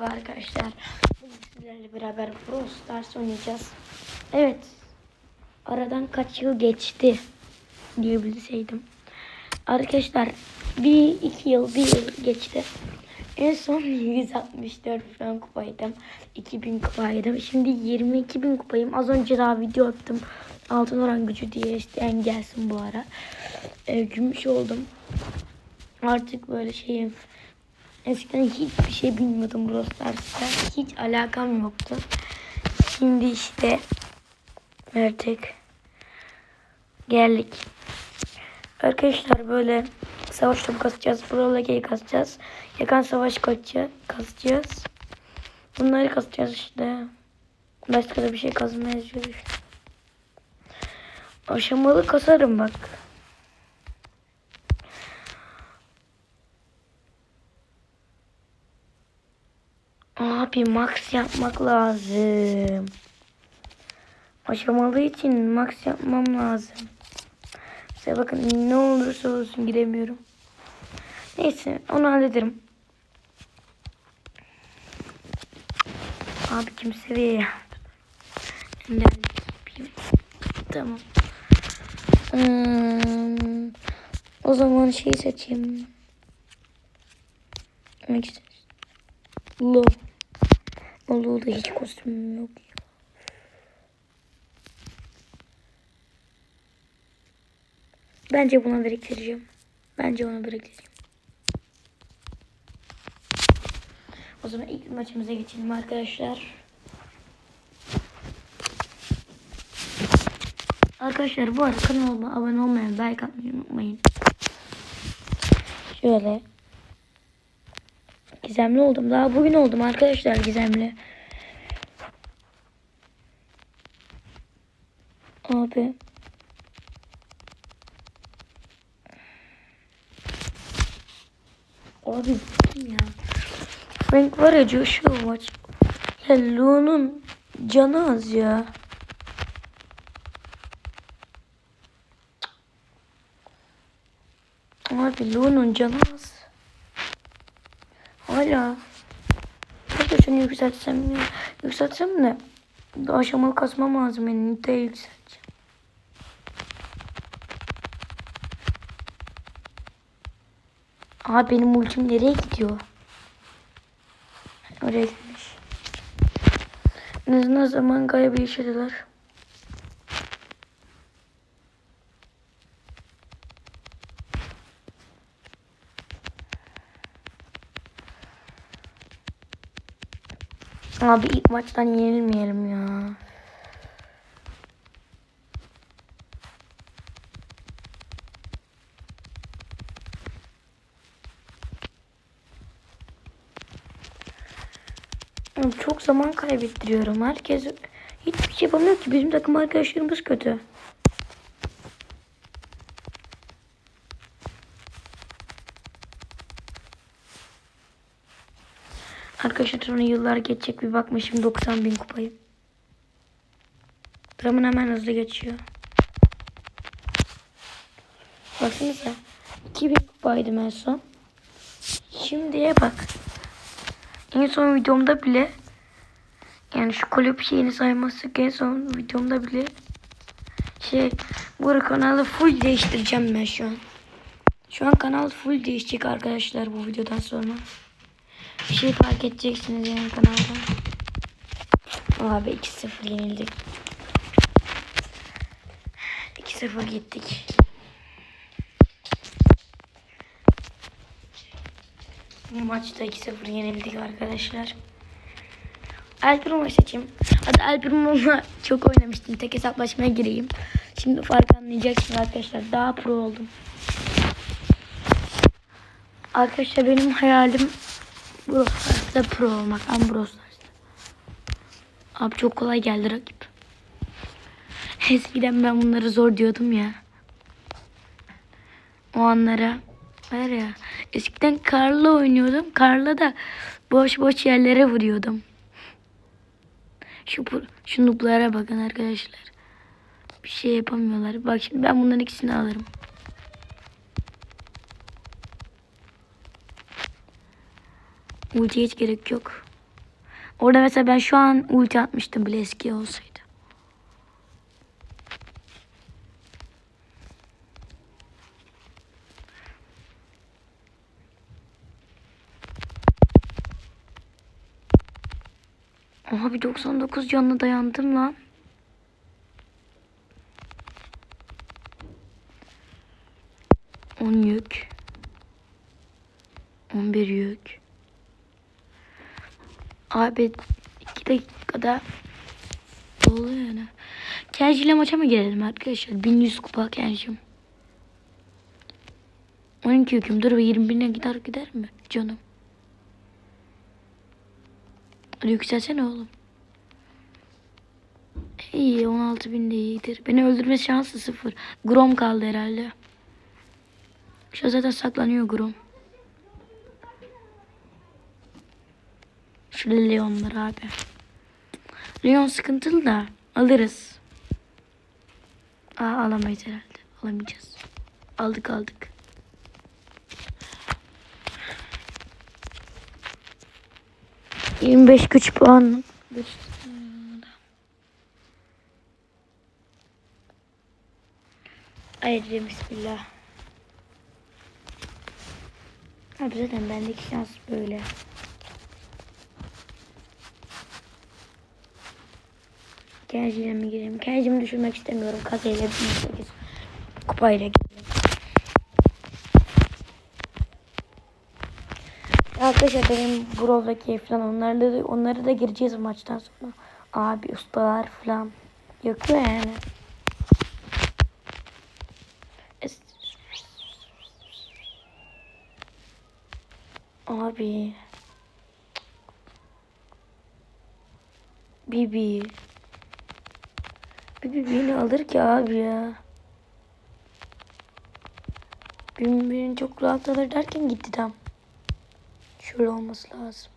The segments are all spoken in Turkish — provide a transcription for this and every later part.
Merhaba arkadaşlar. Bugün sizlerle beraber Brawl Stars oynayacağız. Evet. Aradan kaç yıl geçti diyebilseydim. Arkadaşlar bir iki yıl bir yıl geçti. En son 164 falan kupaydım. 2000 kupaydım. Şimdi 22 bin kupayım. Az önce daha video attım. Altın oran gücü diye isteyen gelsin bu ara. Ee, gümüş oldum. Artık böyle şeyim Eskiden hiçbir şey bilmiyordum Brawl Stars'ta. Hiç alakam yoktu. Şimdi işte artık geldik. Arkadaşlar böyle savaş topu kasacağız. Brawl Lege'yi kasacağız. Yakan savaş. Kasacağız. Bunları kasacağız işte. Başka da bir şey kazmayacağız işte. Aşamalı kasarım bak. Abi max yapmak lazım. Aşamalı için max yapmam lazım. Size bakın ne olursa olsun giremiyorum. Neyse onu hallederim. Abi kim seviye ya? Yapayım. Tamam. Hmm, o zaman şey seçeyim. Ne güzel. Lo. Lolo'da hiç kostümüm yok. Bence buna biriktireceğim. Bence ona biriktireceğim. O zaman ilk maçımıza geçelim arkadaşlar. Arkadaşlar bu arada kanalıma abone olmayı, like atmayı unutmayın. Şöyle Gizemli oldum. Daha bugün oldum arkadaşlar gizemli. Abi. Abi ya? Frank var ya coşuyor maç. Ya Lu'nun canı az ya. Abi Lu'nun canı az. Hala. Keşke şunu yükseltsem ya. Yükseltsem de bir aşamalı kasmam lazım benim. Nita'ya yükselteceğim. Aa benim ultim nereye gidiyor? Oraya gitmiş. Azından zaman kaybı yaşadılar. Abi ilk maçtan yenilmeyelim ya. Çok zaman kaybettiriyorum. Herkes hiçbir şey yapamıyor ki. Bizim takım arkadaşlarımız kötü. Arkadaşlar sonra yıllar geçecek bir bakmışım 90 bin kupayı. Zaman hemen hızlı geçiyor. Baksanıza 2000 kupaydım en son. Şimdiye bak. En son videomda bile yani şu kulüp şeyini saymazsak en son videomda bile şey bu kanalı full değiştireceğim ben şu an. Şu an kanal full değişecek arkadaşlar bu videodan sonra. Bir şey fark edeceksiniz yani kanalda. Abi 2-0 yenildik. 2-0 gittik. Bu maçta 2-0 yenildik arkadaşlar. Alper'ımı seçeyim. Hadi Alper'ımla çok oynamıştım. Tek hesaplaşmaya gireyim. Şimdi fark anlayacaksınız arkadaşlar. Daha pro oldum. Arkadaşlar benim hayalim Brawl Stars'ta pro olmak. Ben Stars'ta. Abi çok kolay geldi rakip. Eskiden ben bunları zor diyordum ya. O anlara var ya. Eskiden Karla oynuyordum. Karla da boş boş yerlere vuruyordum. Şu şu noob'lara bakın arkadaşlar. Bir şey yapamıyorlar. Bak şimdi ben bunların ikisini alırım. Ultiye hiç gerek yok. Orada mesela ben şu an ulti atmıştım bile eski olsaydı. Aha bir 99 canlı dayandım lan. On yük. 11 yük. Abi 2 dakikada oluyor yani. Kenji ile maça mı girelim arkadaşlar? 1100 kupa Kenji'm. 12 yüküm. Dur be 21'e gider gider mi canım? Hadi yükselsene oğlum. İyi 16 bin de iyidir. Beni öldürme şansı sıfır. Grom kaldı herhalde. Şu zaten saklanıyor Grom. Şurada Leon'lar abi. Leon sıkıntılı da alırız. Aa alamayız herhalde. Alamayacağız. Aldık aldık. Yirmi beş güç puan. Haydi bismillah. Abi zaten bendeki şans böyle. Kenji'yle mi gireyim? Kenji'mi düşürmek istemiyorum. Kasayla 1800 kupayla girelim. Arkadaşlar benim Brawl'daki falan onlarla da, onları da gireceğiz maçtan sonra. Abi ustalar falan yakıyor yani. Abi. Bibi. Bibi beni alır ki abi ya. Bibi beni çok rahat alır derken gitti tam. Şurada olması lazım.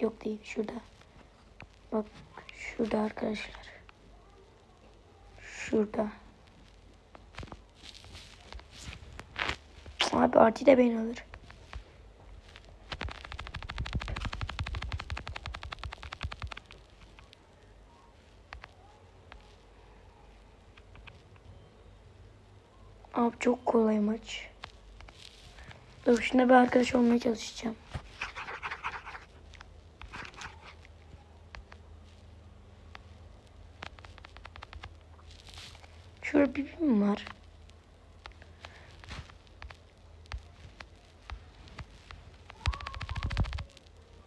Yok değil şurada. Bak şurada arkadaşlar. Şurada. Abi Arti de beni alır. Abi çok kolay maç. Dur şimdi bir arkadaş olmaya çalışacağım. Şurada bir mi var?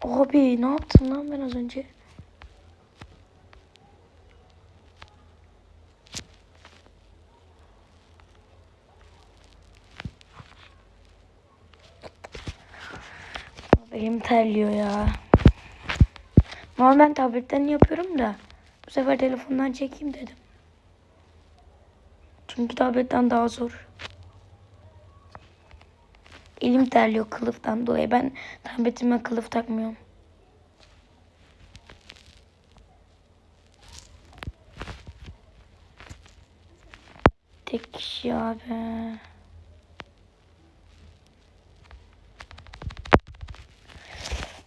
Abi ne yaptım lan ben az önce? Elim terliyor ya. Ben tabletten yapıyorum da bu sefer telefondan çekeyim dedim. Çünkü tabletten daha zor. Elim terliyor kılıftan dolayı. Ben tabletime kılıf takmıyorum. Tek kişi abi.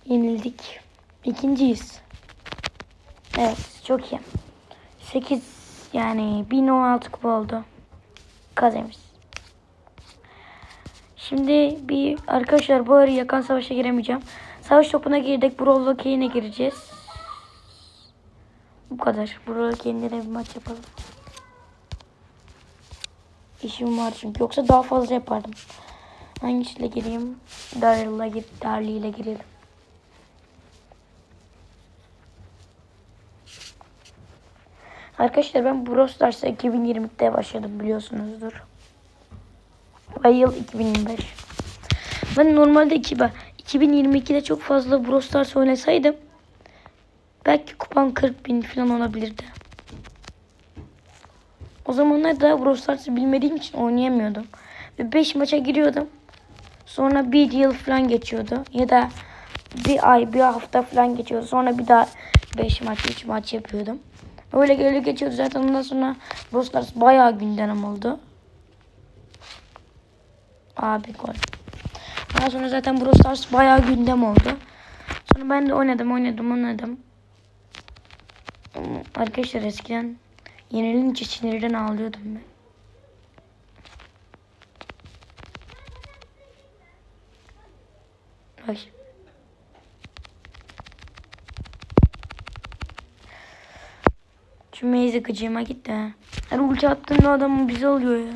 Yenildik. İkinciyiz. Evet çok iyi. 8 yani 1016 kupa oldu. Kazemiz. Şimdi bir arkadaşlar bu ara yakan savaşa giremeyeceğim. Savaş topuna girdik. Brawl Key'ine gireceğiz. Bu kadar. Brawl Key'inde de bir maç yapalım. İşim var çünkü. Yoksa daha fazla yapardım. Hangisiyle gireyim? Daryl'la gir, Darly ile girelim. Arkadaşlar ben Brawl Stars'a 2020'de başladım biliyorsunuzdur. Ay yıl 2025. Ben normalde 2022'de çok fazla Brawl Stars oynasaydım belki kupam 40 bin falan olabilirdi. O zamanlar daha Brawl Stars'ı bilmediğim için oynayamıyordum. Ve 5 maça giriyordum. Sonra bir yıl falan geçiyordu. Ya da bir ay, bir hafta falan geçiyordu. Sonra bir daha 5 maç, 3 maç yapıyordum. Öyle öyle geçiyordu zaten ondan sonra Brawl bayağı gündem oldu. Abi gol. Ondan sonra zaten Brawl bayağı gündem oldu. Bunu ben de oynadım oynadım oynadım. Arkadaşlar eskiden yenilince sinirden ağlıyordum ben. Bak. Şu meyze gıcığıma gitti ha. Her ulti attığında adamın bize oluyor ya.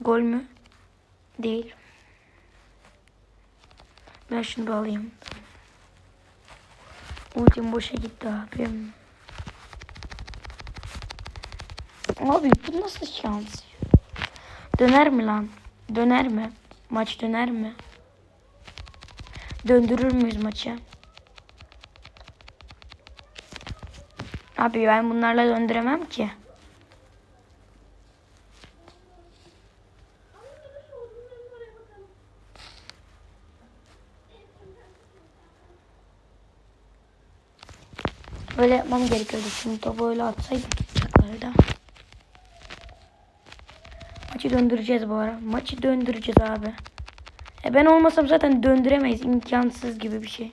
Gol mü? Değil. Ben şunu alayım. Ultim boşa gitti abim. Abi bu nasıl şans? Döner mi lan? Döner mi? Maç döner mi? Döndürür müyüz maçı? Abi ben bunlarla döndüremem ki. Böyle yapmam gerekiyordu. Şimdi topu öyle atsaydım tutacaklardı. Maçı döndüreceğiz bu ara. Maçı döndüreceğiz abi. E ben olmasam zaten döndüremeyiz. İmkansız gibi bir şey.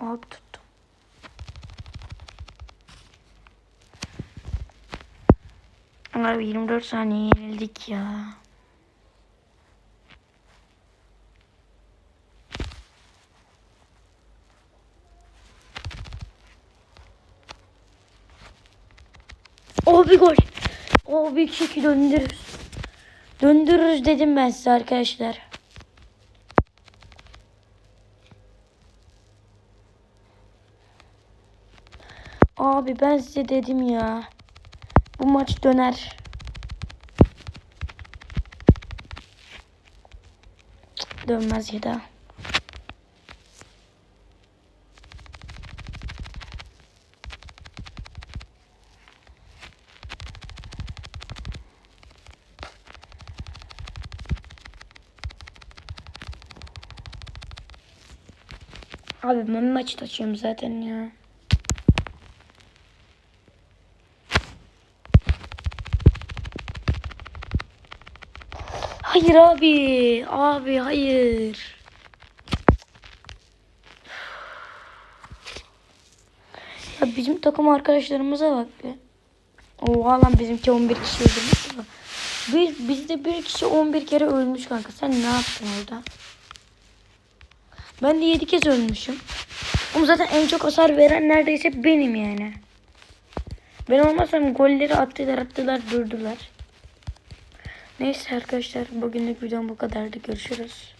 Abi tuttum. Abi 24 saniye yenildik ya. O bir gol. O bir şekilde döndürürüz. Döndürürüz dedim ben size arkadaşlar. Abi ben size dedim ya. Bu maç döner. Dönmez ya da. Abi ben maç taşıyorum zaten ya. Hayır abi. Abi hayır. Ya bizim takım arkadaşlarımıza bak be. Oha lan bizimki 11 kişi öldürmüş mü? Biz, bizde bir kişi 11 kere ölmüş kanka. Sen ne yaptın orada? Ben de 7 kez ölmüşüm. Ama zaten en çok hasar veren neredeyse benim yani. Ben olmasam golleri attılar attılar durdular. Neyse arkadaşlar bugünlük videom bu kadardı. Görüşürüz.